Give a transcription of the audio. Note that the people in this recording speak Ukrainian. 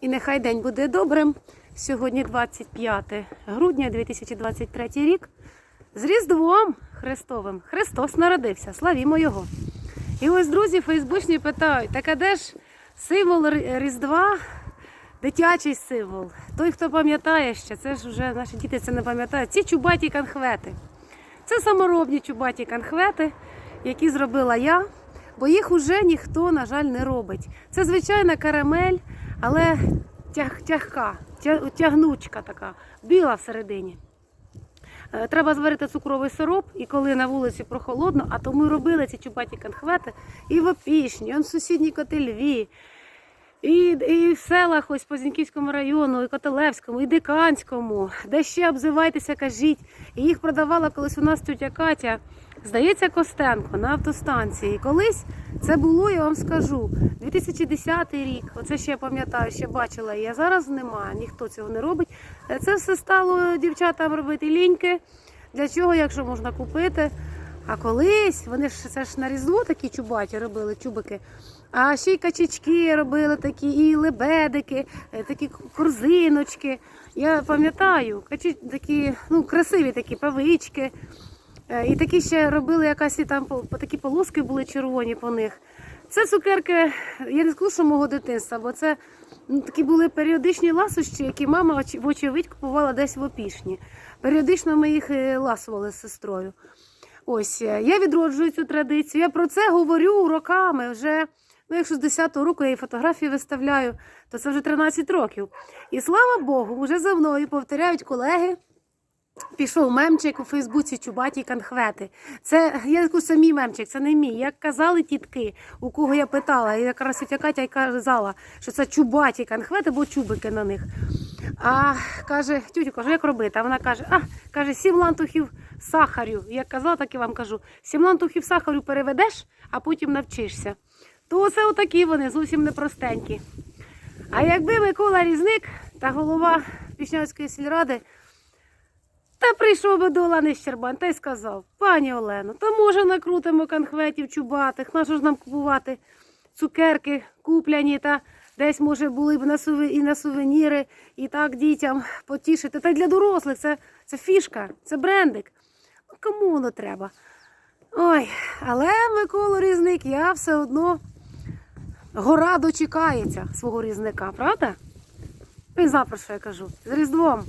І нехай день буде добрим. Сьогодні 25 грудня 2023 рік. З Різдвом Христовим. Христос народився. Славімо Його. І ось друзі фейсбучні питають: так а де ж символ Різдва? Дитячий символ. Той, хто пам'ятає ще, це ж вже наші діти це не пам'ятають. Ці чубаті конхвети. Це саморобні чубаті конхвети, які зробила я, бо їх уже ніхто, на жаль, не робить. Це звичайна карамель, але тяг, тягка, тя- тягнучка така, біла всередині. Е, Треба зварити цукровий сироп, і коли на вулиці прохолодно, а то ми робили ці чубаті конхвети і в Опішні, і в сусідній Котельві, і, і в селах ось по Зіньківському району, і Котелевському, і Диканському, де ще обзивайтеся, кажіть. І їх продавала колись у нас тетя Катя, здається, Костенко на автостанції. Колись це було, я вам скажу, 2010 рік. Оце ще я пам'ятаю, ще бачила. її, зараз немає, ніхто цього не робить. Це все стало дівчатам робити ліньки. Для чого, якщо можна купити? А колись вони ж це ж на різдво такі чубаті робили чубики. А ще й качечки робили такі, і лебедики, е, такі корзиночки. Я пам'ятаю, такі ну, красиві такі павички. Е, І такі ще робили якась і там такі полоски були червоні по них. Це цукерки, я не скажу, що мого дитинства, бо це ну, такі були періодичні ласощі, які мама оч- вочевидь купувала десь в опішні. Періодично ми їх е, ласували з сестрою. Ось е, я відроджую цю традицію. Я про це говорю роками вже. Ну, якщо з 10-го року я і фотографії виставляю, то це вже 13 років. І слава Богу, вже за мною повторяють колеги. Пішов мемчик у Фейсбуці Чубаті конхвети. Це я кажу, самі мемчик, це не мій. Як казали тітки, у кого я питала, і якраз тітя Катя казала, що це чубаті конхвети, бо чубики на них. А каже, тютю, кажу, як робити? А вона каже, а каже, сім лантухів сахарю. Як казала, так і вам кажу. Сім лантухів сахарю переведеш, а потім навчишся. То оце отакі вони, зовсім непростенькі. А якби Микола Різник та голова Пішнявської сільради. Та прийшов би до Олени Щербан та й сказав: пані Олено, то може накрутимо конхветів чубатих, нащо ж нам купувати цукерки купляні та десь, може, були б на суви... і на сувеніри, і так дітям потішити. Та й для дорослих це, це фішка, це брендик. Ну, кому воно треба? Ой, але Микола Різник, я все одно гора дочекається свого різника, правда? І запрошую, я кажу, з Різдвом.